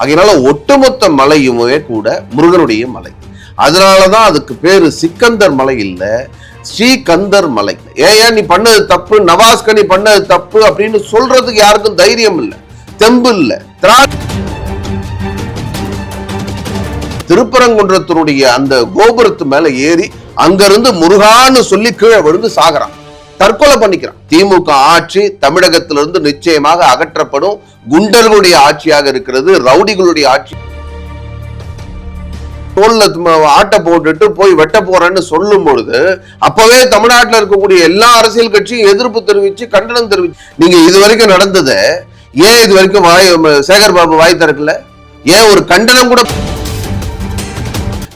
அதனால ஒட்டுமொத்த மலையுமே கூட முருகனுடைய மலை. அதனாலதான் அதுக்கு பேரு சிக்கந்தர் மலை இல்ல ஸ்ரீகந்தர் மலை. ஏன் ஏன் நீ பண்ணது தப்பு நவாஸ்க நீ பண்ணது தப்பு அப்படின்னு சொல்றதுக்கு யாருக்கும் தைரியம் இல்ல தெம்பு இல்ல. திருப்பரங்குன்றத்தினுடைய அந்த கோபுரத்து மேல ஏறி அங்கிருந்து முருகான்னு சொல்லி கீழே விழுந்து சாகிறான். தற்கொலை பண்ணிக்கிறான். திமுக ஆட்சி தமிழகத்திலிருந்து நிச்சயமாக அகற்றப்படும் குண்டர்களுடைய ஆட்சியாக இருக்கிறது ரவுடிகளுடைய ஆட்சி. தோல்ல ஆட்டை போட்டுட்டு போய் வெட்ட போறேன்னு சொல்லும் பொழுது அப்பவே தமிழ்நாட்டுல இருக்கக்கூடிய எல்லா அரசியல் கட்சியும் எதிர்ப்பு தெரிவிச்சு கண்டனம் தெரிவிச்சு. நீங்க இது வரைக்கும் நடந்ததை ஏன் இது வரைக்கும் வாய் சேகர் பாபு வாய் திறக்கல? ஏன் ஒரு கண்டனம் கூட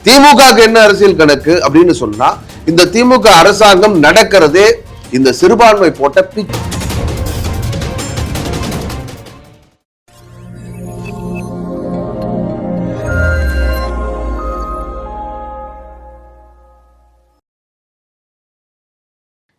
திமுக என்ன அரசியல் கணக்கு அப்படின்னு சொன்னா இந்த திமுக அரசாங்கம் நடக்கிறதே இந்த சிறுபான்மை போட்ட பிச்சு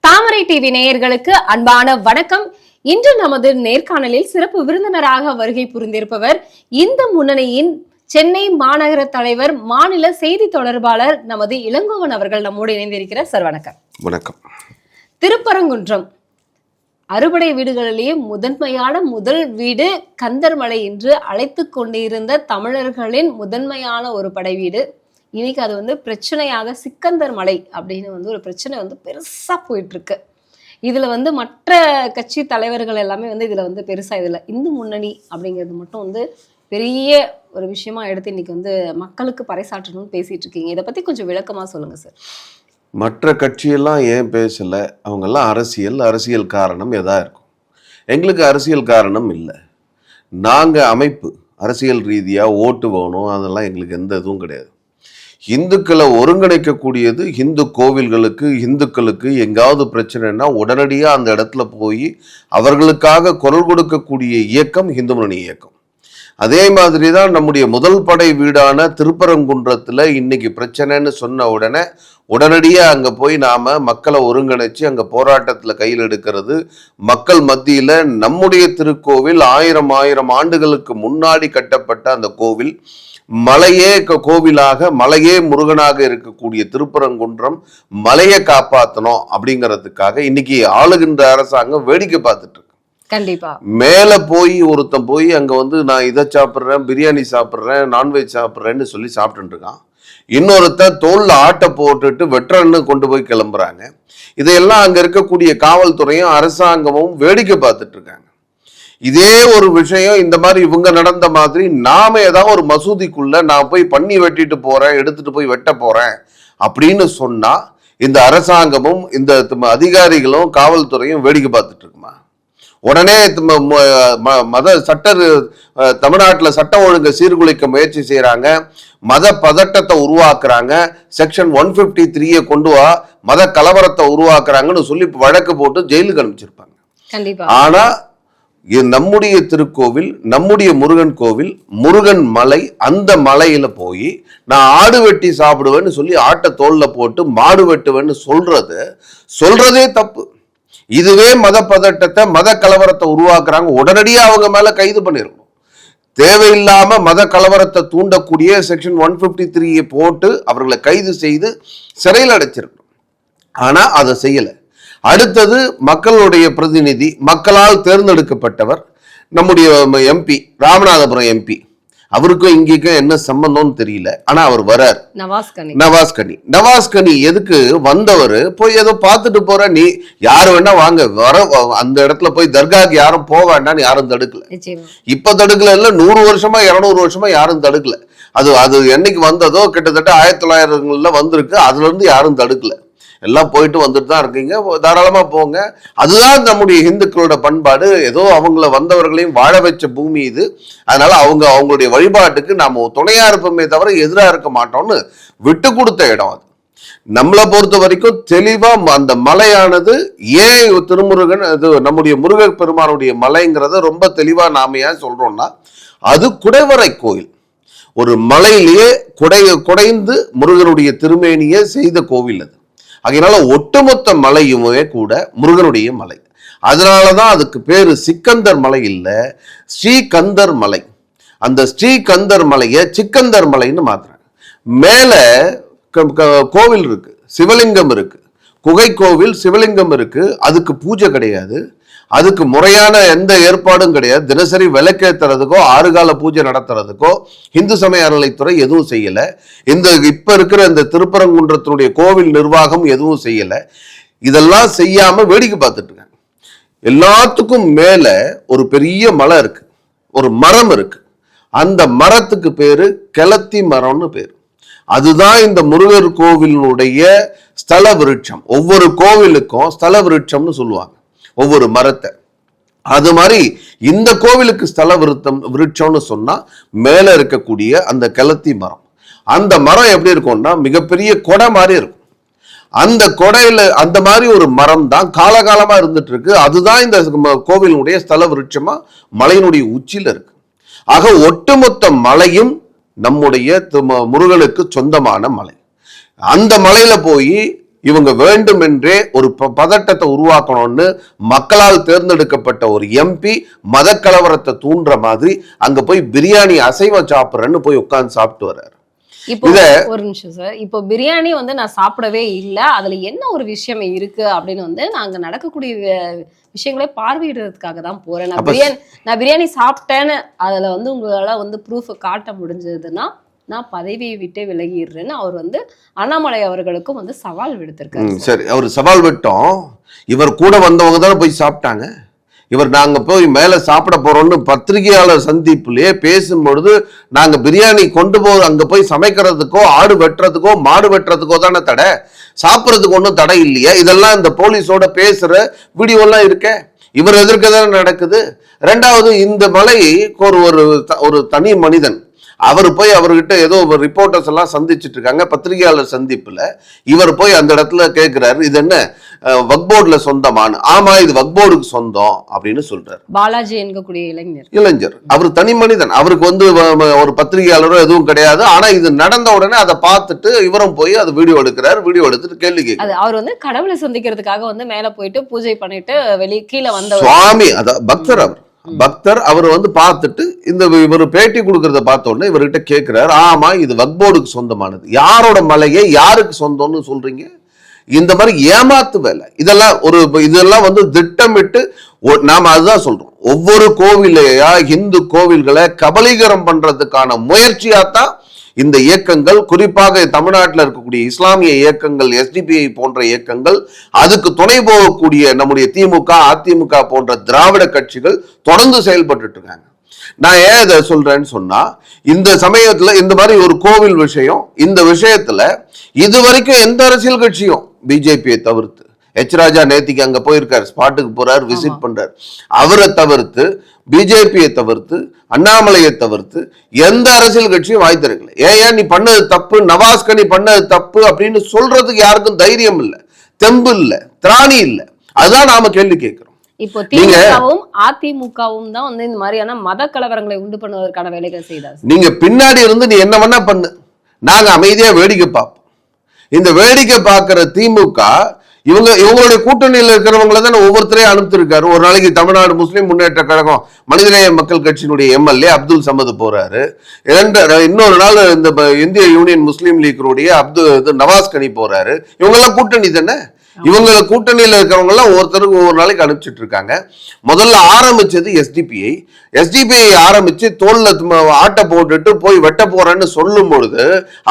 தாமரை டிவி நேயர்களுக்கு அன்பான வணக்கம். இன்று நமது நேர்காணலில் சிறப்பு விருந்தினராக வருகை புரிந்திருப்பவர் இந்த முன்னணியின் சென்னை மாநகர தலைவர் மாநில செய்தி தொடர்பாளர் நமது இளங்கோவன் அவர்கள். நம்மோடு இணைந்திருக்கிறார். சார் வணக்கம். வணக்கம். திருப்பரங்குன்றம். அறுபடை வீடுகளிலேயே முதன்மையான முதல் வீடு கந்தர்மலை என்று அழைத்து கொண்டிருந்த தமிழர்களின் முதன்மையான ஒரு படை வீடு. இன்னைக்கு அது வந்து பிரச்சனையாக சிக்கந்தர் மலை அப்படின்னு வந்து ஒரு பிரச்சனை வந்து பெருசா போயிட்டு இருக்கு இதுல வந்து மற்ற கட்சி தலைவர்கள் எல்லாமே வந்து இதுல வந்து பெருசா இதுல இந்து முன்னணி அப்படிங்கிறது மட்டும் வந்து பெரிய ஒரு விஷயமா எடுத்து இன்னைக்கு வந்து மக்களுக்கு பறைசாற்றணும்னு பேசிட்டு இருக்கீங்க. இதை பத்தி கொஞ்சம் விளக்கமா சொல்லுங்க சார். மற்ற கட்சியெல்லாம் ஏன் பேசலை? அவங்கெல்லாம் அரசியல் அரசியல் காரணம் எதா இருக்கும்? எங்களுக்கு அரசியல் காரணம் இல்லை. நாங்கள் அமைப்பு அரசியல் ரீதியாக ஓட்டு வேணும் அதெல்லாம் எங்களுக்கு எந்த இதுவும் கிடையாது. இந்துக்களை ஒருங்கிணைக்கக்கூடியது இந்து கோவில்களுக்கு இந்துக்களுக்கு எங்காவது பிரச்சனைனா உடனடியாக அந்த இடத்துல போய் அவர்களுக்காக குரல் கொடுக்கக்கூடிய இயக்கம் இந்து முன்னணி இயக்கம். அதே மாதிரி தான் நம்முடைய முதல் படை வீடான திருப்பரங்குன்றத்தில் இன்னைக்கு பிரச்சனைன்னு சொன்ன உடனே உடனடியாக அங்கே போய் நாம் மக்களை ஒருங்கிணைச்சு அங்கே போராட்டத்தில் கையில் எடுக்கிறது. மக்கள் மத்தியில் நம்முடைய திருக்கோவில் ஆயிரம் ஆயிரம் ஆண்டுகளுக்கு முன்னாடி கட்டப்பட்ட அந்த கோவில். மலையே க- கோவிலாக மலையே முருகனாக இருக்கக்கூடிய திருப்பரங்குன்றம் மலையை காப்பாற்றணும் அப்படிங்கிறதுக்காக இன்னைக்கு ஆளுகின்ற அரசாங்கம் வேடிக்கை பார்த்துட்டு இருக்கு. கண்டிப்பா. மேல போய் ஒருத்தன் போய் அங்க வந்து நான் இதை சாப்பிட்றேன் பிரியாணி சாப்பிட்றேன் நான்வெஜ் சாப்பிட்றேன்னு சொல்லி சாப்பிட்டு இருக்கான். இன்னொருத்தன் தோல்ல ஆட்டை போட்டுட்டு வெட்டுறன்னு கொண்டு போய் கிளம்புறாங்க. இதையெல்லாம் அங்க இருக்கக்கூடிய காவல்துறையும் அரசாங்கமும் வேடிக்கை பார்த்துட்டு இருக்காங்க. இதே ஒரு விஷயம் இந்த மாதிரி இவங்க நடந்த மாதிரி நாம ஏதாவது ஒரு மசூதிக்குள்ள நான் போய் பண்ணி வெட்டிட்டு போறேன் எடுத்துட்டு போய் வெட்ட போறேன் அப்படின்னு சொன்னா இந்த அரசாங்கமும் இந்த அதிகாரிகளும் காவல்துறையும் வேடிக்கை பார்த்துட்டு இருக்குமா? உடனே மத சட்ட தமிழ்நாட்டுல சட்ட ஒழுங்கை சீர்குலைக்க முயற்சி செய்றாங்க. மத பதட்டத்தை உருவாக்குறாங்க. செக்ஷன் ஒன் பிப்டி த்ரீயை கொண்டு வா மத கலவரத்தை உருவாக்குறாங்கன்னு சொல்லி வழக்கு போட்டு ஜெயிலுக்கு அனுப்பிச்சிருப்பாங்க. கண்டிப்பா. ஆனா இது நம்முடைய திருக்கோவில் நம்முடைய முருகன் கோவில் முருகன் மலை அந்த மலையில போய் நான் ஆடு வெட்டி சாப்பிடுவேன்னு சொல்லி ஆட்டை தோல்ல போட்டு மாடு வெட்டுவேன்னு சொல்றது சொல்றதே தப்பு. இதுவே மத பதட்டத்தை மத கலவரத்தை உருவாக்குறாங்க. உடனடியாக அவங்க மேலே கைது பண்ணிருக்கணும். தேவையில்லாம மத கலவரத்தை தூண்டக்கூடிய செக்ஷன் ஒன் பிப்டி த்ரீயை போட்டு அவர்களை கைது செய்து சிறையில் அடைச்சிருக்கணும். ஆனால் அதை செய்யலை. அடுத்தது மக்களுடைய பிரதிநிதி மக்களால் தேர்ந்தெடுக்கப்பட்டவர் நம்முடைய எம்பி ராமநாதபுரம் எம்பி அவருக்கும் இங்கேக்கும் என்ன சம்பந்தம்னு தெரியல. ஆனா அவர் வரார். நவாஸ் கனி நவாஸ் கனி எதுக்கு? வந்தவர் போய் ஏதோ பார்த்துட்டு போற நீ யார் வேணா வாங்க. வர அந்த இடத்துல போய் தர்காக்கு யாரும் போக வேண்டாம்னு யாரும் தடுக்கல. இப்ப தடுக்கல இல்ல நூறு வருஷமா இருநூறு வருஷமா யாரும் தடுக்கல. அது அது என்னைக்கு வந்ததோ கிட்டத்தட்ட ஆயிரத்தி தொள்ளாயிரங்கள்ல வந்திருக்கு அதுல இருந்து யாரும் தடுக்கல. எல்லாம் போயிட்டு வந்துட்டு தான் இருக்கீங்க. தாராளமாக போங்க. அதுதான் நம்முடைய இந்துக்களோட பண்பாடு. ஏதோ அவங்கள வந்தவர்களையும் வாழ வச்ச பூமி இது. அதனால அவங்க அவங்களுடைய வழிபாட்டுக்கு நாம் துணையா இருப்போமே தவிர எதிராக இருக்க மாட்டோம்னு விட்டு கொடுத்த இடம் அது. நம்மளை பொறுத்த வரைக்கும் தெளிவா ம- அந்த மலையானது ஏன் திருமுருகன் அது நம்முடைய முருக பெருமானுடைய மலைங்கிறத ரொம்ப தெளிவா நாம ஏன் சொல்றோம்னா அது குடைவரை கோயில். ஒரு மலையிலேயே குடை குடைந்து முருகனுடைய திருமேனியை செய்த கோவில் அது. அதனால ஒட்டுமொத்த மலையுமே கூட முருகனுடைய மலை. அதனாலதான் அதுக்கு பேரு சிக்கந்தர் மலை இல்ல ஸ்ரீகந்தர் மலை. அந்த ஸ்ரீகந்தர் மலையை சிக்கந்தர் மலைன்னு மாத்துறாங்க. மேல கோவில் இருக்கு சிவலிங்கம் இருக்கு. குகை கோவில் சிவலிங்கம் இருக்கு. அதுக்கு பூஜை கிடையாது. அதுக்கு முறையான எந்த ஏற்பாடும் கிடையாது. தினசரி விளக்கேற்றுறதுக்கோ ஆறுகால பூஜை நடத்துறதுக்கோ இந்து சமய அறநிலைத்துறை எதுவும் செய்யல. இந்த இப்ப இருக்கிற இந்த திருப்பரங்குன்றத்தினுடைய கோவில் நிர்வாகம் எதுவும் செய்யலை. இதெல்லாம் செய்யாம வேடிக்கை பார்த்துட்டு இருக்காங்க. எல்லாத்துக்கும் மேல ஒரு பெரிய மலை இருக்கு. ஒரு மரம் இருக்கு. அந்த மரத்துக்கு பேரு கிளத்தி மரம்னு பேர். அதுதான் இந்த முருகர் கோவிலினுடைய ஸ்தல விருட்சம் ஒவ்வொரு கோவிலுக்கும் ஸ்தல விருட்சம்னு சொல்லுவாங்க. ஒவ்வொரு மரத்தை. அது மாதிரி இந்த கோவிலுக்கு ஸ்தல விருத்தம் விருட்சம்னு சொன்னா மேல இருக்கக்கூடிய அந்த கிளத்தி மரம். அந்த மரம் எப்படி இருக்கும்னா மிகப்பெரிய கொடை மாதிரி இருக்கும். அந்த கொடையில அந்த மாதிரி ஒரு மரம் தான் காலகாலமா இருந்துட்டு இருக்கு அதுதான் இந்த கோவிலினுடைய ஸ்தல விருட்சமா மலையினுடைய உச்சியில இருக்கு. ஆக ஒட்டுமொத்த மலையும் நம்முடைய முருகனுக்கு சொந்தமான மலை. அந்த மலையில போய் இவங்க வேண்டுமென்றே ஒரு ப- பதட்டத்தை உருவாக்கணும்னு மக்களால் தேர்ந்தெடுக்கப்பட்ட ஒரு எம்பி மத கலவரத்தை தூண்டுற மாதிரி அங்க போய் பிரியாணி அசைவம் சாப்பிட்றேன்னு போய் உட்கார்ந்து சாப்பிட்டு வர்றாரு. இப்போ ஒரு நிமிஷம் சார். இப்போ பிரியாணி வந்து நான் சாப்பிடவே இல்லை அதுல என்ன ஒரு விஷயம் இருக்கு அப்படின்னு வந்து நாங்க நடக்கக்கூடிய விஷயங்களை பார்வையிடுறதுக்காக தான் போறேன். நான் பிரியாணி நான் பிரியாணி சாப்பிட்டேன்னு அதுல வந்து உங்களால வந்து ப்ரூஃப் காட்ட முடிஞ்சதுன்னா நான் பதவியை விட்டே விலகிடுறேன்னு அவர் வந்து அண்ணாமலை அவர்களுக்கும் வந்து சவால் விடுத்திருக்காரு. சரி. அவர் சவால் விட்டோம். இவர் கூட வந்தவங்க தானே போய் சாப்பிட்டாங்க. இவர் நாங்கள் போய் மேலே சாப்பிட போகிறோம்னு பத்திரிகையாளர் சந்திப்புலேயே பேசும்பொழுது நாங்கள் பிரியாணி கொண்டு போ அங்கே போய் சமைக்கிறதுக்கோ ஆடு வெட்டுறதுக்கோ மாடு வெட்டுறதுக்கோ தானே தடை. சாப்பிட்றதுக்கு ஒன்றும் தடை இல்லையா. இதெல்லாம் இந்த போலீஸோட பேசுகிற வீடியோலாம் இருக்கே. இவர் எதிர்க்க தானே நடக்குது. ரெண்டாவது இந்த மலை ஒரு ஒரு த- ஒரு தனி மனிதன் அவர் போய் அவர்கிட்ட ஏதோ ரிப்போர்ட்டர்ஸ் எல்லாம் சந்திச்சிட்டு இருக்காங்க. பத்திரிகையாளர் சந்திப்புல இவர் போய் அந்த இடத்துல கேட்கிறாரு இது என்ன? வக்போர்டுல சொந்தமானு ஆமா இது வக்போர்டுக்கு சொந்தம் அப்படின்னு சொல்றாரு. பாலாஜி என்கக்கூடிய இளைஞர். இளைஞர். அவர் தனி மனிதன். அவருக்கு வந்து ஒரு பத்திரிகையாளரோ எதுவும் கிடையாது. ஆனா இது நடந்த உடனே அதை பார்த்துட்டு இவரும் போய் அதை வீடியோ எடுக்கிறார். வீடியோ எடுத்துட்டு கேள்வி கேட்கிறார். அவர் வந்து கடவுளை சந்திக்கிறதுக்காக வந்து மேல போயிட்டு பூஜை பண்ணிட்டு வெளியே கீழே வந்தவர். சுவாமி அத பக்தர் அவர். பக்தர் அவர் வந்து பார்த்துட்டு இந்த இவர் பேட்டி கொடுக்கறத பார்த்த உடனே இவர்கிட்ட கேட்கிறார் ஆமா இது வக்போர்டுக்கு சொந்தமானது. யாரோட மலையை யாருக்கு சொந்தம்னு சொல்றீங்க? இந்த மாதிரி ஏமாத்து வேலை. இதெல்லாம் ஒரு இதெல்லாம் வந்து திட்டமிட்டு ஒ- நாம அதுதான் சொல்றோம். ஒவ்வொரு கோவிலையா இந்து கோவில்களை கபலீகரம் பண்றதுக்கான முயற்சியாத்தான் இந்த இயக்கங்கள் குறிப்பாக தமிழ்நாட்டில் இருக்கக்கூடிய இஸ்லாமிய இயக்கங்கள் எஸ்டிபிஐ போன்ற இயக்கங்கள் அதுக்கு துணை போகக்கூடிய நம்முடைய திமுக அதிமுக போன்ற திராவிட கட்சிகள் தொடர்ந்து செயல்பட்டுட்டு இருக்காங்க. நான் ஏன் இதை சொல்றேன்னு சொன்னா இந்த சமயத்துல இந்த மாதிரி ஒரு கோவில் விஷயம் இந்த விஷயத்துல இது வரைக்கும் எந்த அரசியல் கட்சியும் பிஜேபியை தவிர்த்து எச் ராஜா நேத்திக்கு அங்க போயிருக்காரு ஸ்பாட்டுக்கு போறாரு விசிட் பண்றாரு. அவரை தவிர்த்து பிஜேபியை தவிர்த்து அண்ணாமலையை தவிர்த்து எந்த அரசியல் கட்சியும் வாய் திறக்கல. ஏன் நீ பண்ணது தப்பு? நவாஸ்கனி பண்ணது தப்பு அப்படின்னு சொல்றதுக்கு யாருக்கும் தைரியம் இல்லை. தெம்பு இல்லை. திராணி இல்லை. அதுதான் நாம கேள்வி கேட்கிறோம். இப்போ திமுகவும் அதிமுகவும் தான் வந்து இந்த மாதிரியான மத கலவரங்களை உண்டு பண்ணுவதற்கான வேலைகள் செய்தார். நீங்க பின்னாடி இருந்து நீ என்ன வேணா பண்ணு. நாங்க அமைதியா வேடிக்கை பார்ப்போம். இந்த வேடிக்கை பார்க்கிற திமுக இவங்க இவங்களுடைய கூட்டணியில் இருக்கிறவங்கள தான் ஒவ்வொருத்தரையும் அனுப்பிச்சிருக்காரு. ஒரு நாளைக்கு தமிழ்நாடு முஸ்லீம் முன்னேற்ற கழகம் மனிதநேய மக்கள் கட்சியினுடைய எம்எல்ஏ அப்துல் சமது போறாரு. இரண்டு இன்னொரு நாள் இந்த இந்திய யூனியன் முஸ்லீம் லீக்கினுடைய அப்துல் இது நவாஸ் கனி போறாரு. இவங்கெல்லாம் கூட்டணி தானே? இவங்க கூட்டணியில் இருக்கிறவங்க எல்லாம் ஒவ்வொருத்தருக்கு ஒவ்வொரு நாளைக்கு அனுப்பிச்சிட்டு இருக்காங்க முதல்ல ஆரம்பிச்சது எஸ்டிபிஐ எஸ்டிபிஐ ஆரம்பிச்சு தோல்ல ஆட்டை போட்டுட்டு போய் வெட்ட போறேன்னு சொல்லும் பொழுது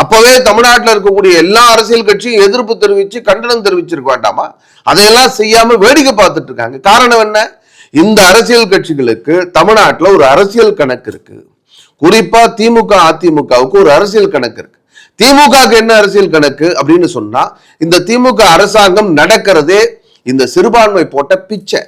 அப்பவே தமிழ்நாட்டில் இருக்கக்கூடிய எல்லா அரசியல் கட்சியும் எதிர்ப்பு தெரிவிச்சு கண்டனம் தெரிவிச்சிருக்க வேண்டாமா? அதையெல்லாம் செய்யாம வேடிக்கை பார்த்துட்டு இருக்காங்க காரணம் என்ன? இந்த அரசியல் கட்சிகளுக்கு தமிழ்நாட்டில் ஒரு அரசியல் கணக்கு இருக்கு. குறிப்பா திமுக அதிமுகவுக்கு ஒரு அரசியல் கணக்கு இருக்கு. திமுகவுக்கு என்ன அரசியல் கணக்கு அப்படின்னு சொன்னா இந்த திமுக அரசாங்கம் நடக்கிறதே இந்த சிறுபான்மை போட்ட பிச்சை.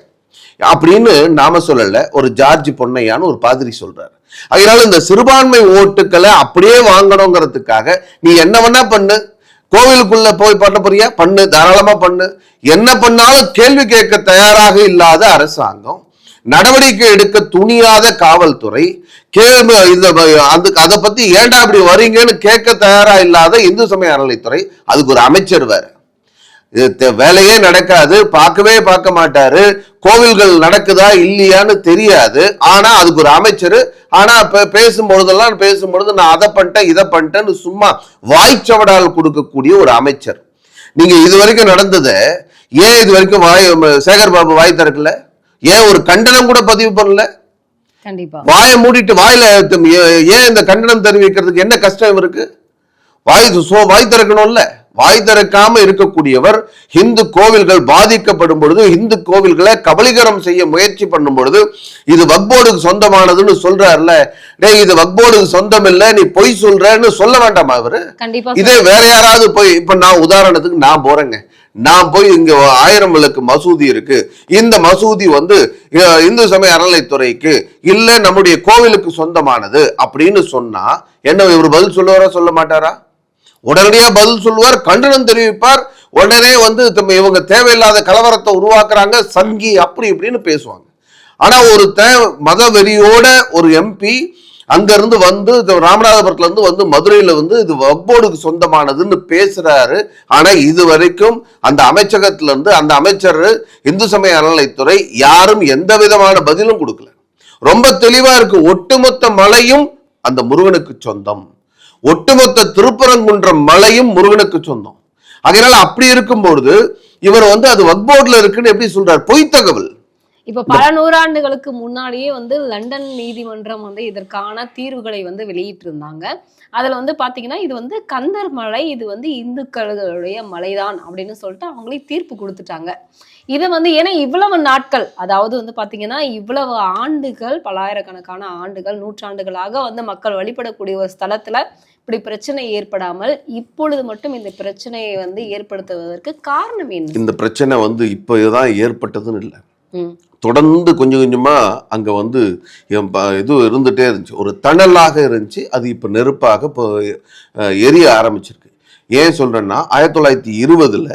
அப்படின்னு நாம சொல்லல ஒரு ஜார்ஜ் பொன்னையான்னு ஒரு பாதிரி சொல்றாரு. அதனால இந்த சிறுபான்மை ஓட்டுக்களை அப்படியே வாங்கணுங்கிறதுக்காக நீ என்ன வேணா பண்ணு. கோவிலுக்குள்ள போய் பண்ண போறியா? பண்ணு தாராளமா பண்ணு. என்ன பண்ணாலும் கேள்வி கேட்க தயாராக இல்லாத அரசாங்கம் நடவடிக்கை எடுக்க துணியாத காவல்துறை கே இந்த அந்த அதை பத்தி ஏண்டா இப்படி வரீங்கன்னு கேட்க தயாரா இல்லாத இந்து சமய அறநிலைத்துறை அதுக்கு ஒரு அமைச்சர் வேற. வேலையே நடக்காது பார்க்கவே பார்க்க மாட்டாரு கோவில்கள் நடக்குதா இல்லையான்னு தெரியாது ஆனா அதுக்கு ஒரு அமைச்சர் ஆனா இப்ப பேசும்பொழுதெல்லாம் பேசும்பொழுது நான் அதை பண்ணிட்டேன் இதை பண்ணிட்டேன்னு சும்மா வாய்ச்சவடால் கொடுக்கக்கூடிய ஒரு அமைச்சர். நீங்க இது வரைக்கும் நடந்தது ஏன் இது வரைக்கும் வாய் சேகர் பாபு வாய் திறக்கல? ஏன் ஒரு கண்டனம் கூட பதிவு பண்ணல? கண்டிப்பா. வாயை மூடிட்டு வாயில ஏன் இந்த கண்டனம் தெரிவிக்கிறதுக்கு என்ன கஷ்டம் இருக்கு வாய் சோ வாய் திறக்கணும்ல. வாய் திறக்காம இருக்கக்கூடியவர் இந்து கோவில்கள் பாதிக்கப்படும் பொழுது இந்து கோவில்களை கபலீகரம் செய்ய முயற்சி பண்ணும் பொழுது இது வக்போர்டுக்கு சொந்தமானதுன்னு சொல்றாருல. டேய் இது வக்போர்டுக்கு சொந்தம் இல்ல நீ பொய் சொல்றன்னு சொல்ல வேண்டாமா அவரு இதே வேற யாராவது போய் இப்ப நான் உதாரணத்துக்கு நான் போறேங்க. நான் போய் இங்க ஆயிரம் விளக்கு மசூதி இருக்கு. இந்த மசூதி வந்து இந்து சமய அறநிலைத்துறைக்கு இல்ல நம்முடைய கோவிலுக்கு சொந்தமானது அப்படின்னு சொன்னா என்ன இவர் பதில் சொல்லுவாரா சொல்ல மாட்டாரா? உடனடியா பதில் சொல்லுவார் கண்டனம் தெரிவிப்பார். உடனே வந்து இவங்க தேவையில்லாத கலவரத்தை உருவாக்குறாங்க சங்கி அப்படி இப்படின்னு பேசுவாங்க. ஆனா ஒரு தே மத வெறியோட ஒரு எம்பி அங்கேருந்து வந்து இது ராமநாதபுரத்துல இருந்து வந்து மதுரையில வந்து இது வக்போர்டுக்கு சொந்தமானதுன்னு பேசுறாரு. ஆனா இது வரைக்கும் அந்த அமைச்சகத்துல இருந்து அந்த அமைச்சர் இந்து சமய அறநிலைத்துறை யாரும் எந்த விதமான பதிலும் கொடுக்கல. ரொம்ப தெளிவா இருக்கு. ஒட்டுமொத்த மலையும் அந்த முருகனுக்கு சொந்தம். ஒட்டுமொத்த திருப்பரங்குன்றம் மலையும் முருகனுக்கு சொந்தம். அதனால அப்படி இருக்கும்பொழுது இவர் வந்து அது வக்போர்டில் இருக்குன்னு எப்படி சொல்றார்? பொய் தகவல். இப்ப பல நூறாண்டுகளுக்கு முன்னாடியே வந்து லண்டன் நீதிமன்றம் வந்து இதற்கான தீர்வுகளை வந்து வெளியிட்டு இருந்தாங்க அதுல வந்து பாத்தீங்கன்னா இது வந்து கந்தர் மலை இது வந்து இந்துக்களுடைய மலைதான் அப்படின்னு சொல்லிட்டு அவங்களே தீர்ப்பு கொடுத்துட்டாங்க. இதை வந்து ஏன்னா இவ்வளவு நாட்கள் அதாவது வந்து பாத்தீங்கன்னா இவ்வளவு ஆண்டுகள் பல்லாயிரக்கணக்கான ஆண்டுகள் நூற்றாண்டுகளாக வந்து மக்கள் வழிபடக்கூடிய ஒரு ஸ்தலத்துல இப்படி பிரச்சனை ஏற்படாமல் இப்பொழுது மட்டும் இந்த பிரச்சனையை வந்து ஏற்படுத்துவதற்கு காரணம் என்ன? இந்த பிரச்சனை வந்து இப்போ இதுதான் ஏற்பட்டதுன்னு இல்லை. தொடர்ந்து கொஞ்சம் கொஞ்சமாக அங்கே வந்து எம் ப- இது இருந்துகிட்டே இருந்துச்சு. ஒரு தணலாக இருந்துச்சு. அது இப்போ நெருப்பாக இப்போ எரிய ஆரம்பிச்சிருக்கு. ஏன் சொல்கிறேன்னா ஆயிரத்தி தொள்ளாயிரத்தி இருபதில்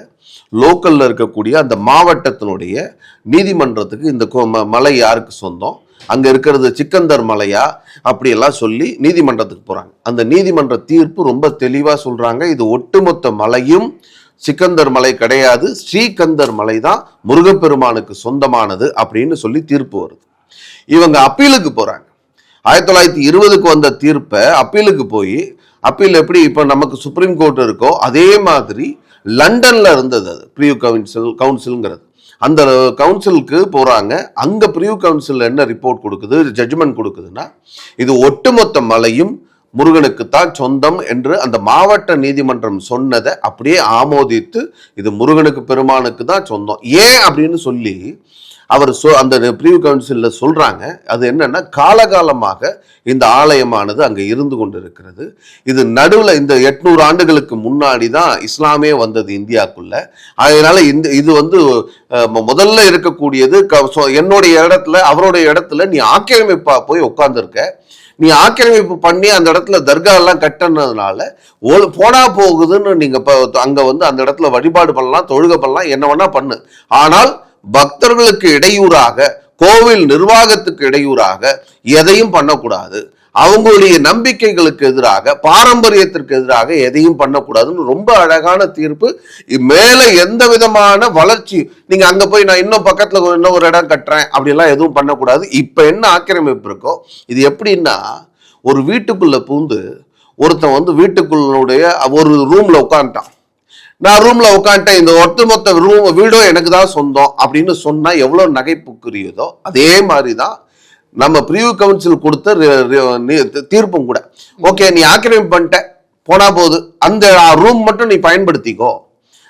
லோக்கலில் இருக்கக்கூடிய அந்த மாவட்டத்தினுடைய நீதிமன்றத்துக்கு இந்த மலை யாருக்கு சொந்தம்? அங்கே இருக்கிறது சிக்கந்தர் மலையா? அப்படியெல்லாம் சொல்லி நீதிமன்றத்துக்கு போகிறாங்க அந்த நீதிமன்ற தீர்ப்பு ரொம்ப தெளிவாக சொல்கிறாங்க இது ஒட்டுமொத்த மலையும் சிக்கந்தர் மலை கிடையாது. ஸ்ரீகந்தர் மலை தான் முருகப்பெருமானுக்கு சொந்தமானது அப்படின்னு சொல்லி தீர்ப்பு வருது. இவங்க அப்பீலுக்கு போகிறாங்க ஆயிரத்தி தொள்ளாயிரத்தி இருபதுக்கு வந்த தீர்ப்பை அப்பீலுக்கு போய் அப்பீல் எப்படி இப்போ நமக்கு சுப்ரீம் கோர்ட் இருக்கோ அதே மாதிரி லண்டனில் இருந்தது அது ப்ரியூ கவுன்சில் கவுன்சிலுங்கிறது. அந்த கவுன்சிலுக்கு போகிறாங்க அங்கே ப்ரியூ கவுன்சில் என்ன ரிப்போர்ட் கொடுக்குது ஜட்ஜ்மெண்ட் கொடுக்குதுன்னா இது ஒட்டுமொத்த மலையும் முருகனுக்கு தான் சொந்தம் என்று அந்த மாவட்ட நீதிமன்றம் சொன்னதை அப்படியே ஆமோதித்து இது முருகனுக்கு பெருமானுக்கு தான் சொந்தம். ஏன் அப்படின்னு சொல்லி அவர் சொ அந்த பிரிவு கவுன்சிலில் சொல்கிறாங்க அது என்னென்னா காலகாலமாக இந்த ஆலயமானது அங்கே இருந்து கொண்டிருக்கிறது. இது நடுவில் இந்த எட்நூறு ஆண்டுகளுக்கு முன்னாடி தான் இஸ்லாமே வந்தது இந்தியாக்குள்ள. அதனால் இந்த இது வந்து முதல்ல இருக்கக்கூடியது க- சொ- என்னுடைய இடத்துல அவருடைய இடத்துல நீ ஆக்கிரமிப்பாக போய் உட்காந்துருக்க நீ ஆக்கிரமிப்பு பண்ணி அந்த இடத்துல தர்கா எல்லாம் கட்டினதுனால ஓ- போனா போகுதுன்னு நீங்க அங்க வந்து அந்த இடத்துல வழிபாடு பண்ணலாம் தொழுக பண்ணலாம் என்ன வேணா பண்ணு. ஆனால் பக்தர்களுக்கு இடையூறாக கோவில் நிர்வாகத்துக்கு இடையூறாக எதையும் பண்ணக்கூடாது. அவங்களுடைய நம்பிக்கைகளுக்கு எதிராக பாரம்பரியத்திற்கு எதிராக எதையும் பண்ணக்கூடாதுன்னு ரொம்ப அழகான தீர்ப்பு. மேல எந்த விதமான வளர்ச்சி நீங்க அங்க போய் நான் இன்னும் பக்கத்துல இன்னும் ஒரு இடம் கட்டுறேன் அப்படிலாம் எதுவும் பண்ணக்கூடாது. இப்ப என்ன ஆக்கிரமிப்பு இருக்கோ இது எப்படின்னா ஒரு வீட்டுக்குள்ள பூந்து ஒருத்தன் வந்து வீட்டுக்குள்ளுடைய ஒரு ரூம்ல உட்காந்துட்டான் நான் ரூம்ல உட்காந்துட்டேன் இந்த ஒட்டுமொத்த ரூம் வீடும் எனக்கு தான் சொந்தம் அப்படின்னு சொன்னா எவ்வளவு நகைப்புக்குரியதோ அதே மாதிரி தான் நம்ம பிரிவு கவுன்சில் கொடுத்த தீர்ப்பும் கூட. ஓகே நீ ஆக்கிரமிப்பு பண்ணிட்ட போனா போகுது அந்த ரூம் மட்டும் நீ பயன்படுத்திக்கோ.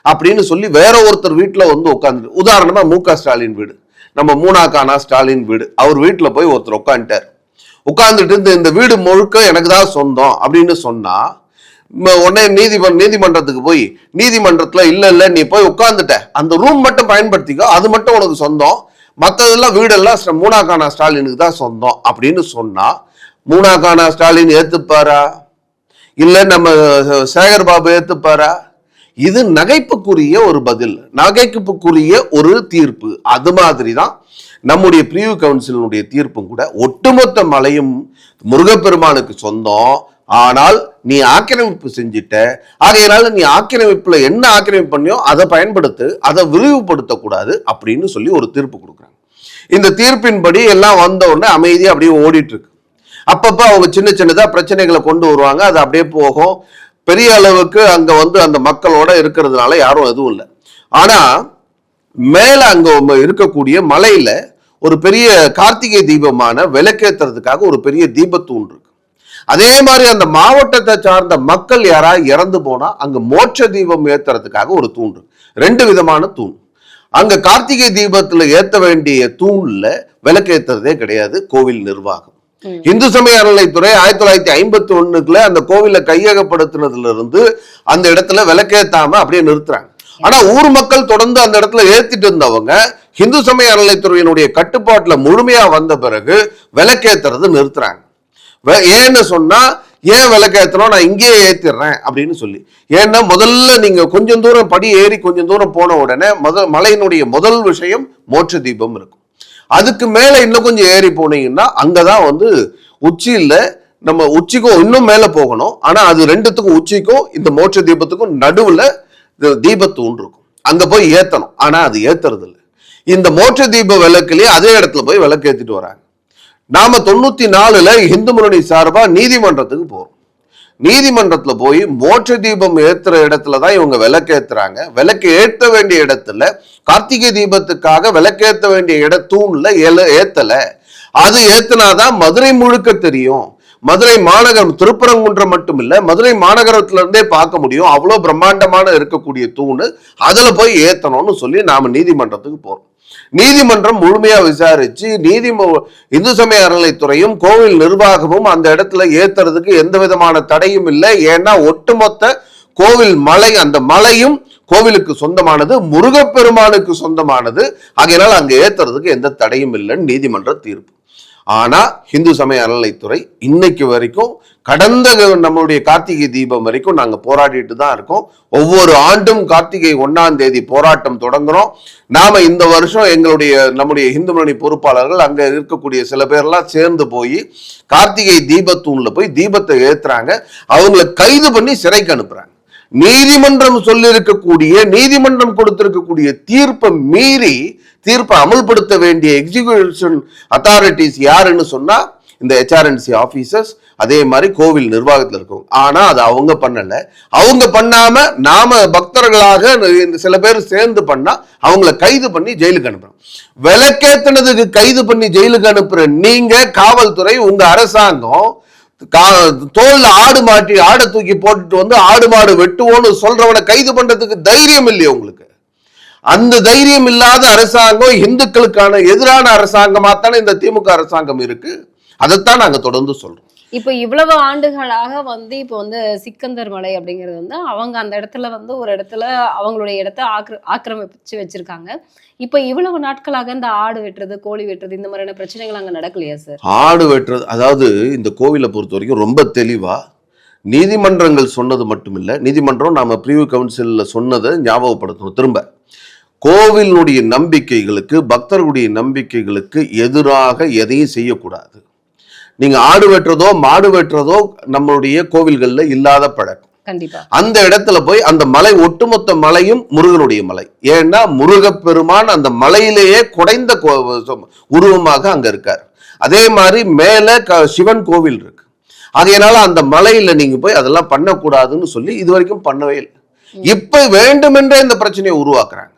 அப்படின்னு சொல்லி வேற ஒருத்தர் வீட்டில் வந்து உட்காந்து உதாரணமா மு க ஸ்டாலின் வீடு. நம்ம மூணாக்கானா ஸ்டாலின் வீடு. அவர் வீட்டில் போய் ஒருத்தர் உட்காந்துட்டார் உட்காந்துட்டு இந்த இந்த வீடு முழுக்க எனக்கு தான் சொந்தம் அப்படின்னு சொன்னா உடனே நீதிமன்ற நீதிமன்றத்துக்கு போய் நீதிமன்றத்தில் இல்லை இல்லை நீ போய் உட்காந்துட்ட அந்த ரூம் மட்டும் பயன்படுத்திக்கோ அது மட்டும் உனக்கு சொந்தம். மற்றதெல்லாம் வீடெல்லாம் மூணாக்கானா ஸ்டாலினுக்கு தான் சொந்தம் அப்படின்னு சொன்னா மூணாக்கானா ஸ்டாலின் ஏத்துப்பாரா? இல்லை நம்ம சேகர் பாபு ஏத்துப்பாரா? இது நகைப்புக்குரிய ஒரு பதில். நகைப்புக்குரிய ஒரு தீர்ப்பு. அது மாதிரி தான் நம்முடைய பிரிவு கவுன்சிலினுடைய தீர்ப்பும் கூட ஒட்டுமொத்த மலையும் முருகப்பெருமானுக்கு சொந்தம். ஆனால் நீ ஆக்கிரமிப்பு செஞ்சிட்ட. ஆகையினால நீ ஆக்கிரமிப்புல என்ன ஆக்கிரமிப்பு பண்ணியோ அதை பயன்படுத்து அதை விரிவுபடுத்தக்கூடாது அப்படின்னு சொல்லி ஒரு தீர்ப்பு கொடுக்குறாங்க. இந்த தீர்ப்பின்படி எல்லாம் வந்த உடனே அமைதியா அப்படியே ஓடிட்டு இருக்கு அப்பப்போ அவங்க சின்ன சின்னதாக பிரச்சனைகளை கொண்டு வருவாங்க. அது அப்படியே போகும். பெரிய அளவுக்கு அங்கே வந்து அந்த மக்களோட இருக்கிறதுனால யாரும் எதுவும் இல்லை. ஆனால் மேலே அங்கே இருக்கக்கூடிய மலையில் ஒரு பெரிய கார்த்திகை தீபமான விளக்கேத்துறதுக்காக ஒரு பெரிய தீபத்தூண் இருக்கு. அதே மாதிரி அந்த மாவட்டத்தை சார்ந்த மக்கள் யாராவது இறந்து போனால் அங்கே மோட்ச தீபம் ஏற்றுறதுக்காக ஒரு தூண் இருக்கு. ரெண்டு விதமான தூண். அங்க கார்த்திகை தீபத்துல ஏத்த வேண்டிய தூண்ல விளக்கேத்துறதே கிடையாது கோவில் நிர்வாகம். இந்து சமய அறநிலைத்துறை ஆயிரத்தி தொள்ளாயிரத்தி ஐம்பத்தி ஒண்ணுக்குள்ள அந்த கோவிலை கையகப்படுத்தினதுல இருந்து அந்த இடத்துல விளக்கேத்தாம அப்படியே நிறுத்துறாங்க. ஆனா ஊர் மக்கள் தொடர்ந்து அந்த இடத்துல ஏத்திட்டு இருந்தவங்க இந்து சமய அறநிலைத்துறையினுடைய கட்டுப்பாட்டுல முழுமையா வந்த பிறகு விளக்கேத்துறது நிறுத்துறாங்க. ஏன்னு சொன்னா ஏன் விளக்கேத்தணும் நான் இங்கேயே ஏற்றிடுறேன் அப்படின்னு சொல்லி. ஏன்னா முதல்ல நீங்கள் கொஞ்சம் தூரம் படி ஏறி கொஞ்சம் தூரம் போன உடனே முதல் மலையினுடைய முதல் விஷயம் மோட்ச தீபம் இருக்கும். அதுக்கு மேலே இன்னும் கொஞ்சம் ஏறி போனீங்கன்னா அங்கே தான் வந்து உச்சியில் நம்ம உச்சிக்கும் இன்னும் மேலே போகணும். ஆனால் அது ரெண்டுத்துக்கும் உச்சிக்கும் இந்த மோட்ச தீபத்துக்கும் நடுவில் இந்த தீபத்தூண் இருக்கும். அங்கே போய் ஏற்றணும் ஆனால் அது ஏற்றுறது இல்லை இந்த மோட்ச தீப விளக்குலேயே அதே இடத்துல போய் விளக்கு ஏற்றிட்டு வராங்க. நாம தொண்ணூத்தி நாலுல இந்து முன்னணி சார்பா நீதிமன்றத்துக்கு போறோம். நீதிமன்றத்துல போய் மோட்ச தீபம் ஏத்துற இடத்துல தான் இவங்க விளக்கு ஏத்துறாங்க விளக்கு ஏத்த வேண்டிய இடத்துல கார்த்திகை தீபத்துக்காக விளக்கேற்ற வேண்டிய இட தூண்ல ஏல- ஏத்தல. அது ஏத்தனாதான் மதுரை முழுக்க தெரியும். மதுரை மாநகரம் திருப்பரங்குன்றம் மட்டும் இல்ல மதுரை மாநகரத்துல இருந்தே பார்க்க முடியும். அவ்வளவு பிரம்மாண்டமான இருக்கக்கூடிய தூணு அதுல போய் ஏத்தணும்னு சொல்லி நாம நீதிமன்றத்துக்கு போறோம். நீதிமன்றம் முழுமையா விசாரிச்சு நீதிம இந்து சமய அறநிலைத்துறையும் கோவில் நிர்வாகமும் அந்த இடத்துல ஏத்துறதுக்கு எந்த விதமான தடையும் இல்லை. ஏன்னா ஒட்டுமொத்த கோவில் மலை அந்த மலையும் கோவிலுக்கு சொந்தமானது முருகப்பெருமானுக்கு சொந்தமானது. ஆகையினால் அங்கே ஏத்துறதுக்கு எந்த தடையும் இல்லைன்னு நீதிமன்ற தீர்ப்பு. ஆனால் இந்து சமய அறநிலைத்துறை இன்னைக்கு வரைக்கும் கடந்த நம்மளுடைய கார்த்திகை தீபம் வரைக்கும் நாங்கள் போராடிட்டு தான் இருக்கோம். ஒவ்வொரு ஆண்டும் கார்த்திகை ஒன்றாம் தேதி போராட்டம் தொடங்குறோம். நாம இந்த வருஷம் எங்களுடைய நம்முடைய இந்து முன்னணி பொறுப்பாளர்கள் அங்கே இருக்கக்கூடிய சில பேர்லாம் சேர்ந்து போய் கார்த்திகை தீபத்தூண்ல போய் தீபத்தை ஏத்துறாங்க. அவங்கள கைது பண்ணி சிறைக்கு அனுப்புறாங்க. நீதிமன்றம் சொல்லியிருக்கக்கூடிய நீதிமன்றம் கொடுத்திருக்கக்கூடிய தீர்ப்பை மீறி தீர்ப்பை அமல்படுத்த வேண்டிய எக்ஸிகியூஷன் அத்தாரிட்டிஸ் யாருன்னு சொன்னா இந்த ஹெச்ஆர்என்சி ஆஃபீஸர்ஸ் அதே மாதிரி கோவில் நிர்வாகத்தில் இருக்கும் ஆனால் அது அவங்க பண்ணலை. அவங்க பண்ணாம நாம பக்தர்களாக இந்த சில பேர் சேர்ந்து பண்ணா அவங்கள கைது பண்ணி ஜெயிலுக்கு அனுப்புறோம். விளக்கேத்தினதுக்கு கைது பண்ணி ஜெயிலுக்கு அனுப்புற நீங்க காவல்துறை உங்க அரசாங்கம் கா- தோல்ல ஆடு மாட்டி ஆடை தூக்கி போட்டுட்டு வந்து ஆடு மாடு வெட்டுவோன்னு சொல்றவனை கைது பண்றதுக்கு தைரியம் இல்லையா உங்களுக்கு? அந்த தைரியம் இல்லாத அரசாங்கம் இந்துக்களுக்கான எதிரான அரசாங்கமா தானே இந்த திமுக அரசாங்கம் இருக்கு. அதைத்தான் நாங்க தொடர்ந்து சொல்றோம். இப்போ இவ்வளவு ஆண்டுகளாக வந்து இப்போ வந்து சிக்கந்தர் மலை அப்படிங்கிறது வந்து அவங்க அந்த இடத்துல வந்து ஒரு இடத்துல அவங்களுடைய இடத்த ஆக்கிர ஆக்கிரமிச்சு வச்சிருக்காங்க. இப்போ இவ்வளவு நாட்களாக இந்த ஆடு வெட்டுறது கோழி வெட்டுறது இந்த மாதிரியான பிரச்சனைகள் அங்க நடக்கலையா சார்? ஆடு வெட்டுறது அதாவது இந்த கோவிலை பொறுத்த வரைக்கும் ரொம்ப தெளிவா நீதிமன்றங்கள் சொன்னது மட்டும் இல்ல நீதிமன்றம் நாம பிரிவு கவுன்சில்ல சொன்னதை ஞாபகப்படுத்தணும். திரும்ப கோவிலுடைய நம்பிக்கைகளுக்கு பக்தர்களுடைய நம்பிக்கைகளுக்கு எதிராக எதையும் செய்யக்கூடாது. நீங்க ஆடு வெட்டுறதோ மாடு வெட்டுறதோ நம்மளுடைய கோவில்கள்ல இல்லாத பழக்கம். அந்த இடத்துல போய் அந்த மலை ஒட்டுமொத்த மலையும் முருகனுடைய மலை. ஏன்னா முருகப்பெருமான் அந்த மலையிலேயே குடைந்த உருவமாக அங்க இருக்கார். அதே மாதிரி மேல க- சிவன் கோவில் இருக்கு. ஆகையினால அந்த மலையில நீங்க போய் அதெல்லாம் பண்ணக்கூடாதுன்னு சொல்லி இது வரைக்கும் பண்ணவே இல்லை. இப்ப வேண்டுமென்றே இந்த பிரச்சனையை உருவாக்குறாங்க.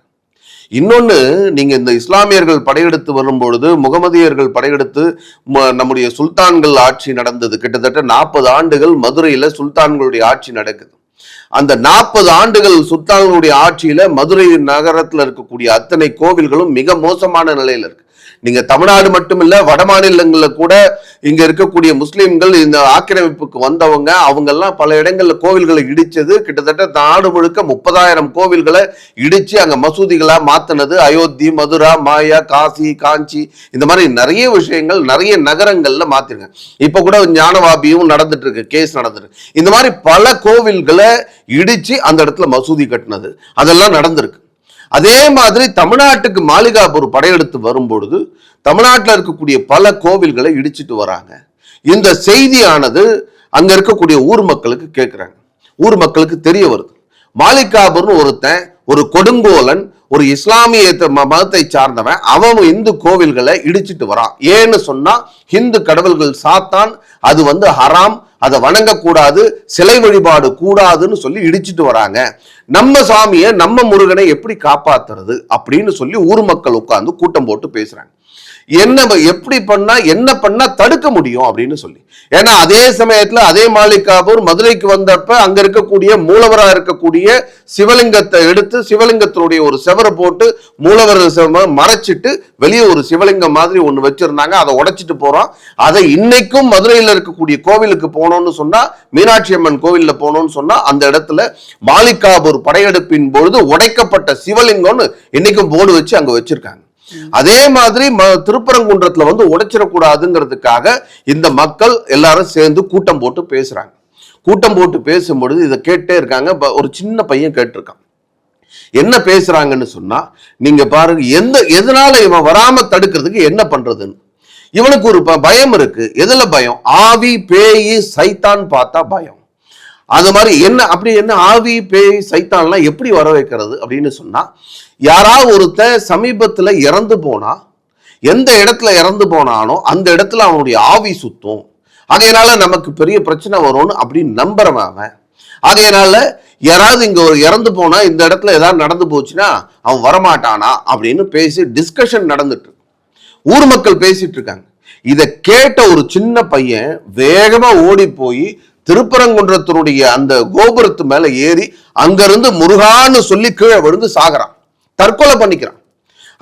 இன்னொன்னு நீங்க இந்த இஸ்லாமியர்கள் படையெடுத்து வரும்பொழுது முகமதியர்கள் படையெடுத்து நம்முடைய சுல்தான்கள் ஆட்சி நடந்தது. கிட்டத்தட்ட நாற்பது ஆண்டுகள் மதுரையில சுல்தான்களுடைய ஆட்சி நடக்குது. அந்த நாற்பது ஆண்டுகள் சுல்தான்களுடைய ஆட்சியில மதுரை நகரத்துல இருக்கக்கூடிய அத்தனை கோவில்களும் மிக மோசமான நிலையில இருக்கு. நீங்க தமிழ்நாடு மட்டுமில்ல வட மாநிலங்கள்ல கூட இங்க இருக்கக்கூடிய முஸ்லீம்கள் இந்த ஆக்கிரமிப்புக்கு வந்தவங்க அவங்க எல்லாம் பல இடங்கள்ல கோவில்களை இடிச்சது. கிட்டத்தட்ட நாடு முழுக்க முப்பதாயிரம் கோவில்களை இடிச்சு அங்க மசூதிகளா மாத்தினது. அயோத்தி மதுரா மாயா காசி காஞ்சி இந்த மாதிரி நிறைய விஷயங்கள் நிறைய நகரங்கள்ல மாத்திருங்க. இப்ப கூட ஞானவாபியும் நடந்துட்டு இருக்கு கேஸ் நடந்துட்டு இந்த மாதிரி பல கோவில்களை இடிச்சு அந்த இடத்துல மசூதி கட்டினது. அதெல்லாம் நடந்திருக்கு. அதே மாதிரி தமிழ்நாட்டுக்கு மாளிகாபூர் படையெடுத்து வரும்பொழுது தமிழ்நாட்டில் இருக்கக்கூடிய பல கோவில்களை இடிச்சிட்டு வராங்க. இந்த செய்தியானது அங்கே இருக்கக்கூடிய ஊர் மக்களுக்கு கேட்குறாங்க ஊர் மக்களுக்கு தெரிய வருது. மாலிகாபுர்னு ஒருத்தன் ஒரு கொடுங்கோலன் ஒரு இஸ்லாமிய த- மதத்தை சார்ந்தவன் அவன் இந்து கோவில்களை இடிச்சிட்டு வரான். ஏன்னு சொன்னா ஹிந்து கடவுள்கள் சாத்தான் அது வந்து ஹராம் அதை வணங்கக்கூடாது சிலை வழிபாடு கூடாதுன்னு சொல்லி இடிச்சிட்டு வராங்க. நம்ம சாமியை நம்ம முருகனை எப்படி காப்பாத்துறது அப்படின்னு சொல்லி ஊர் மக்கள் உட்காந்து கூட்டம் போட்டு பேசுறாங்க. என்ன எப்படி பண்ணா என்ன பண்ணா தடுக்க முடியும் அப்படின்னு சொல்லி. ஏன்னா அதே சமயத்துல அதே மாலிகாபூர் மதுரைக்கு வந்தப்ப அங்க இருக்கக்கூடிய மூலவரா இருக்கக்கூடிய சிவலிங்கத்தை எடுத்து சிவலிங்கத்தினுடைய ஒரு செவரை போட்டு மூலவர் மறைச்சிட்டு வெளியே ஒரு சிவலிங்கம் மாதிரி ஒண்ணு வச்சிருந்தாங்க. அதை உடைச்சிட்டு போறோம். அதை இன்னைக்கும் மதுரையில் இருக்கக்கூடிய கோவிலுக்கு போனோம்னு சொன்னா மீனாட்சி அம்மன் கோவில்ல போனோம்னு சொன்னா அந்த இடத்துல மாலிகாபூர் படையெடுப்பின் பொழுது உடைக்கப்பட்ட சிவலிங்கம்னு இன்னைக்கும் போர்டு வச்சு அங்க வச்சிருக்காங்க. அதே மாதிரி ம- திருப்பரங்குன்றத்துல வந்து உடைச்சிடக்கூடாதுங்கிறதுக்காக இந்த மக்கள் எல்லாரும் சேர்ந்து கூட்டம் போட்டு பேசுறாங்க. கூட்டம் போட்டு பேசும்பொழுது இதை கேட்டே இருக்காங்க. ஒரு சின்ன பையன் கேட்டிருக்கான். என்ன பேசுறாங்கன்னு சொன்னா நீங்க பாருங்க எந்த எதனால இவன் வராம தடுக்கிறதுக்கு என்ன பண்றதுன்னு? இவனுக்கு ஒரு ப- பயம் இருக்கு. எதுல பயம்? ஆவி பேயி சைத்தான் பார்த்தா பயம். அது மாதிரி என்ன அப்படி என்ன ஆவி பேய் சைத்தான்லாம் எப்படி வர வைக்கிறது அப்படின்னு சொன்னா யாராவது ஒருத்தன் சமீபத்துல இறந்து போனா எந்த இடத்துல இறந்து போனானோ அந்த இடத்துல அவனுடைய ஆவி சுத்தும். ஆகையினால நமக்கு பெரிய பிரச்சனை வரும்னு அப்படின்னு நம்புறவன் அவன். ஆகையினால யாராவது இங்க ஒரு இறந்து போனா இந்த இடத்துல ஏதாவது நடந்து போச்சுன்னா அவன் வரமாட்டானா அப்படின்னு பேசி டிஸ்கஷன் நடந்துட்டு ஊர் மக்கள் பேசிட்டு இருக்காங்க. இதை கேட்ட ஒரு சின்ன பையன் வேகமா ஓடி போய் திருப்பரங்குன்றத்தினுடைய அந்த கோபுரத்து மேல ஏறி அங்கிருந்து முருகான்னு சொல்லி கீழே விழுந்து சாகிறான். தற்கொலை பண்ணிக்கிறான்.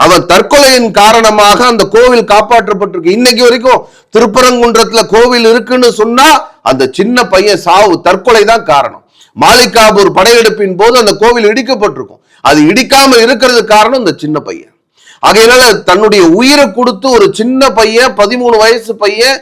அவன் தற்கொலையின் காரணமாக அந்த கோவில் காப்பாற்றப்பட்டிருக்கு. இன்னைக்கு வரைக்கும் திருப்பரங்குன்றத்துல கோவில் இருக்குன்னு சொன்னா அந்த சின்ன பையன் சாவு தற்கொலை தான் காரணம். மாலிகாபூர் படையெடுப்பின் போது அந்த கோவில் இடிக்கப்பட்டிருக்கும். அது இடிக்காம இருக்கிறது காரணம் இந்த சின்ன பையன். ஆகையினால தன்னுடைய உயிரை கொடுத்து ஒரு சின்ன பையன் பதிமூணு வயசு பையன்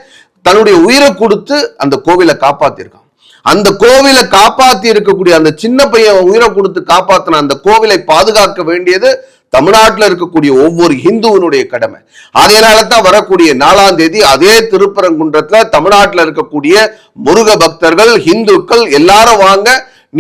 தன்னுடைய உயிரை கொடுத்து அந்த கோவிலை காப்பாத்திருக்கான். அந்த கோவிலை காப்பாத்தி இருக்கக்கூடிய அந்த சின்ன பையன் உயிரை கொடுத்து காப்பாத்தின அந்த கோவிலை பாதுகாக்க வேண்டியது தமிழ்நாட்டில் இருக்கக்கூடிய ஒவ்வொரு ஹிந்துவனுடைய கடமை. அதனால தான் வரக்கூடிய நாலாம் தேதி அதே திருப்பரங்குன்றத்தில் தமிழ்நாட்டில் இருக்கக்கூடிய முருக பக்தர்கள் ஹிந்துக்கள் எல்லாரும் வாங்க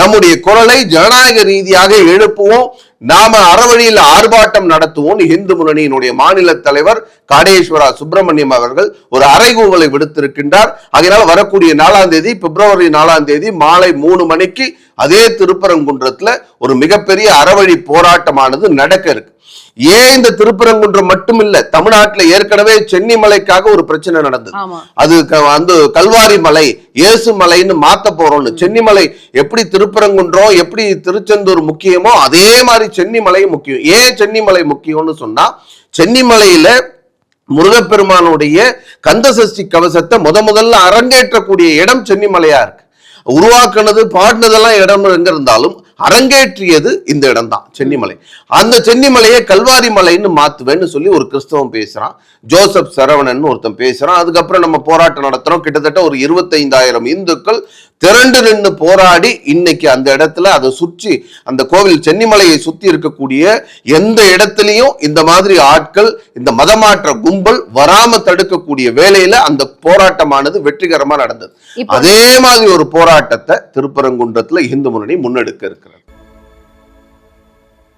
நம்முடைய குரலை ஜனநாயக ரீதியாக எழுப்புவோம். நாம அறவழியில் ஆர்ப்பாட்டம் நடத்துவோம் இந்து முன்னணியினுடைய மாநில தலைவர் காடேஸ்வரா சுப்பிரமணியம் அவர்கள் ஒரு அறைகூவலை விடுத்திருக்கின்றார். அதனால வரக்கூடிய நாலாம் தேதி பிப்ரவரி நாலாம் தேதி மாலை மூணு மணிக்கு அதே திருப்பரங்குன்றத்துல ஒரு மிகப்பெரிய அறவழி போராட்டமானது நடக்க இருக்கு. ஏன் இந்த திருப்பரங்குன்றம் மட்டும் இல்ல தமிழ்நாட்டுல ஏற்கனவே சென்னி மலைக்காக ஒரு பிரச்சனை நடந்தது. அது அந்த கல்வாரி மலை இயேசு மலைன்னு மாத்த போறோம்னு. சென்னிமலை எப்படி திருப்பரங்குன்றம் எப்படி திருச்செந்தூர் முக்கியமோ அதே மாதிரி சென்னிமலை முக்கியம். ஏன் சென்னிமலை முக்கியம்னு சொன்னா சென்னிமலையில முருகப்பெருமானுடைய கந்தசஷ்டி கவசத்தை முத முதல்ல அரங்கேற்றக்கூடிய இடம் சென்னிமலையா இருக்கு. உருவாக்குனது பாடினதெல்லாம் இடம் எங்க இருந்தாலும் அரங்கேற்றியது இந்த இடம் தான் சென்னிமலை. அந்த சென்னிமலையை கல்வாரி மலைன்னு மாத்துவேன்னு சொல்லி ஒரு கிறிஸ்தவம் பேசுறான். ஜோசப் சரவணன் ஒருத்தன் பேசுறான். அதுக்கப்புறம் நம்ம போராட்டம் நடத்துறோம். கிட்டத்தட்ட ஒரு இருபத்தைந்தாயிரம் இந்துக்கள் திரண்டு நின்று போராடி இன்னைக்கு அந்த இடத்துல அதை சுற்றி அந்த கோவில் சென்னிமலையை சுத்தி இருக்கக்கூடிய எந்த இடத்துலயும் இந்த மாதிரி ஆட்கள் இந்த மதமாற்ற கும்பல் வராம தடுக்கக்கூடிய வேலையில அந்த போராட்டமானது வெற்றிகரமா நடந்தது. அதே மாதிரி ஒரு போராட்டத்தை திருப்பரங்குன்றத்துல இந்து முன்னணி முன்னெடுக்க இருக்கிறது.